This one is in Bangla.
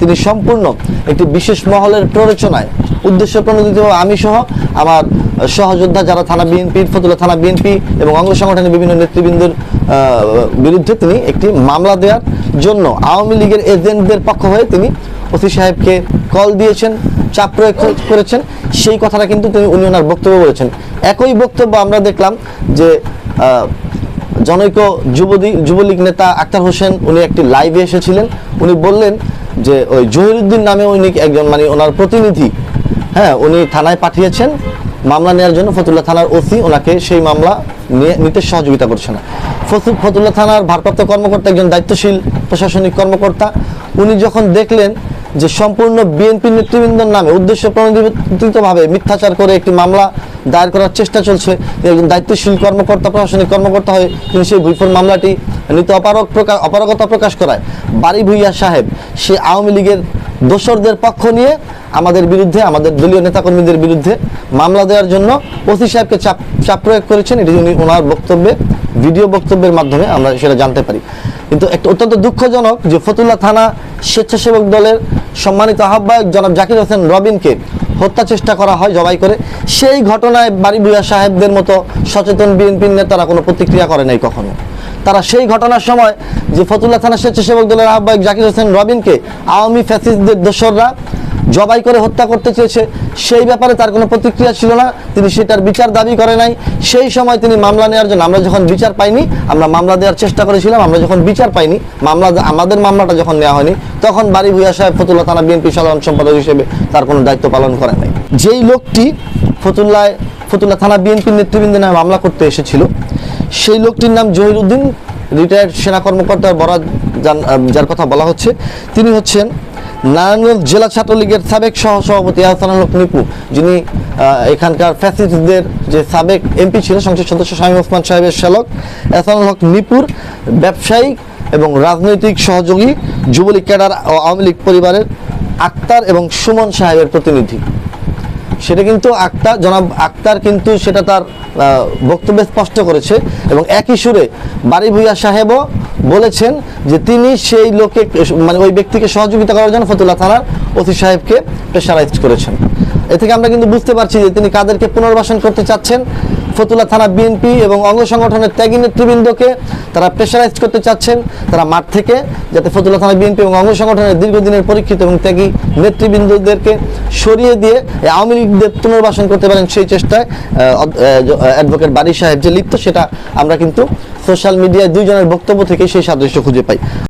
তিনি সম্পূর্ণ একটি বিশেষ মহলের প্ররোচনায় উদ্দেশ্য প্রণোদিতভাবে আমি সহ আমার সহযোদ্ধা যারা থানা বিএনপির ফতুল্লা থানা বিএনপি এবং অঙ্গ সংগঠনের বিভিন্ন নেতৃবৃন্দের বিরুদ্ধে তিনি একটি মামলা দেওয়ার জন্য আওয়ামী লীগের এজেন্টদের পক্ষ হয়ে তিনি ওসি সাহেবকে কল দিয়েছেন, চাপ প্রয়োগ করেছেন। সেই কথাটা কিন্তু তিনি, উনি ওনার বক্তব্য বলেছেন। একই বক্তব্য আমরা দেখলাম যে জনৈক যুবদী, যুবলীগ নেতা আক্তার হোসেন, উনি একটি লাইভে এসেছিলেন। উনি বললেন যে ওই জহিরুদ্দিন নামে উনি একজন মানে ওনার প্রতিনিধি হ্যাঁ উনি থানায় পাঠিয়েছেন, মামলা নেওয়ার জন্য ফতুল্লা থানার ওসি ওনাকে সেই মামলা নিয়ে নিতে সহযোগিতা করছে না ফতুল্লা থানার ভারপ্রাপ্ত কর্মকর্তা একজন দায়িত্বশীল প্রশাসনিক কর্মকর্তা, উনি যখন দেখলেন যে সম্পূর্ণ বিএনপি নেতৃবৃন্দর নামে উদ্দেশ্য প্রণোদিতভাবে মিথ্যাচার করে একটি মামলা দায়ের করার চেষ্টা চলছে। একজন দায়িত্বশীল কর্মকর্তা, প্রশাসনিক কর্মকর্তা হয়ে তিনি সেই ভুইফোর মামলাটি নিতে অপারক প্রকাশ, অপারগতা প্রকাশ করায়। বাড়ি ভুইয়া সাহেব, সে আওয়ামী লীগের দোসরদের পক্ষ নিয়ে আমাদের বিরুদ্ধে, আমাদের দলীয় নেতাকর্মীদের বিরুদ্ধে মামলা দেওয়ার জন্য ওসি সাহেবকে চাপ চাপ প্রয়োগ করেছেন। এটি উনি ওনার বক্তব্যে, ভিডিও বক্তব্যের মাধ্যমে আমরা সেটা জানতে পারি। কিন্তু একটা অত্যন্ত দুঃখজনক যে ফতুল্লা থানা স্বেচ্ছাসেবক দলের সম্মানিত আহ্বায়ক জনাব জাকির হোসেন রবিনকে হত্যা চেষ্টা করা হয় জবাই করে। সেই ঘটনায় বাড়ি ভুয়া সাহেবদের মতো সচেতন বিএনপির নেতারা কোনো প্রতিক্রিয়া করে নাই কখনো। তারা সেই ঘটনার সময় যে ফতুল্লা থানা স্বেচ্ছাসেবক দলের আহ্বায়ক জাকির হোসেন রবিনকে আওয়ামী ফ্যাসিস্টদের দোসররা জবাই করে হত্যা করতে চেয়েছে, সেই ব্যাপারে তার কোনো প্রতিক্রিয়া ছিল না। তিনি সেটার বিচার দাবি করে নাই। সেই সময় তিনি মামলা নেওয়ার জন্য, আমরা যখন বিচার পাইনি, আমরা মামলা দেওয়ার চেষ্টা করেছিলাম, আমরা যখন বিচার পাইনি, মামলা আমাদের মামলাটা যখন নেওয়া হয়নি, তখন বাড়ি ভুইয়া সাহেব ফতুল্লা থানা বিএনপি সাধারণ সম্পাদক হিসেবে তার কোনো দায়িত্ব পালন করে নাই। যেই লোকটি ফতুল্লায় ফতুল্লা থানা বিএনপির নেতৃবৃন্দ নামে মামলা করতে এসেছিল, সেই লোকটির নাম জহির উদ্দিন রিটায়ার্ড সেনা কর্মকর্তার বরাদ যার কথা বলা হচ্ছে, তিনি হচ্ছেন নারায়ণগঞ্জ জেলা ছাত্রলীগের সাবেক সহ সভাপতি আহসান হক নিপু, যিনি এখানকার ফ্যাসিস্টদের যে সাবেক এমপি ছিল, সংসদ সদস্য শামীম ওসমান সাহেবের শ্যালক এহসানুল হক নিপুর ব্যবসায়িক এবং রাজনৈতিক সহযোগী, যুবলীগ ক্যাডার ও আওয়ামী লীগ পরিবারের আক্তার এবং সুমন সাহেবের প্রতিনিধি। সেটা কিন্তু আক্তার, জনাব আক্তার কিন্তু সেটা তার বক্তব্যে স্পষ্ট করেছে এবং একই সুরে বাড়ি ভুইয়া সাহেবও বলেছেন যে তিনি সেই লোকে মানে ওই ব্যক্তিকে সহযোগিতা করার জন্য ফতুল্লা থানার ওসি সাহেবকে প্রেশারাইজ করেছেন। এ থেকে আমরা কিন্তু বুঝতে পারছি যে তিনি কাদেরকে পুনর্বাসন করতে চাচ্ছেন। ফতুল্লা থানা বিএনপি এবং অঙ্গ সংগঠনের ত্যাগী নেতৃবৃন্দকে তারা প্রেশারাইজ করতে চাচ্ছেন। তারা মাঠ থেকে যাতে ফতুল্লা থানা বিএনপি এবং অঙ্গ সংগঠনের দীর্ঘদিনের পরীক্ষিত এবং ত্যাগী নেতৃবৃন্দদেরকে সরিয়ে দিয়ে আওয়ামী লীগদের পুনর্বাসন করতে পারেন সেই চেষ্টায় অ্যাডভোকেট বাড়ি সাহেব যে লিপ্ত, সেটা আমরা কিন্তু সোশ্যাল মিডিয়ায় দুইজনের বক্তব্য থেকে সেই সাদৃশ্য খুঁজে পাই।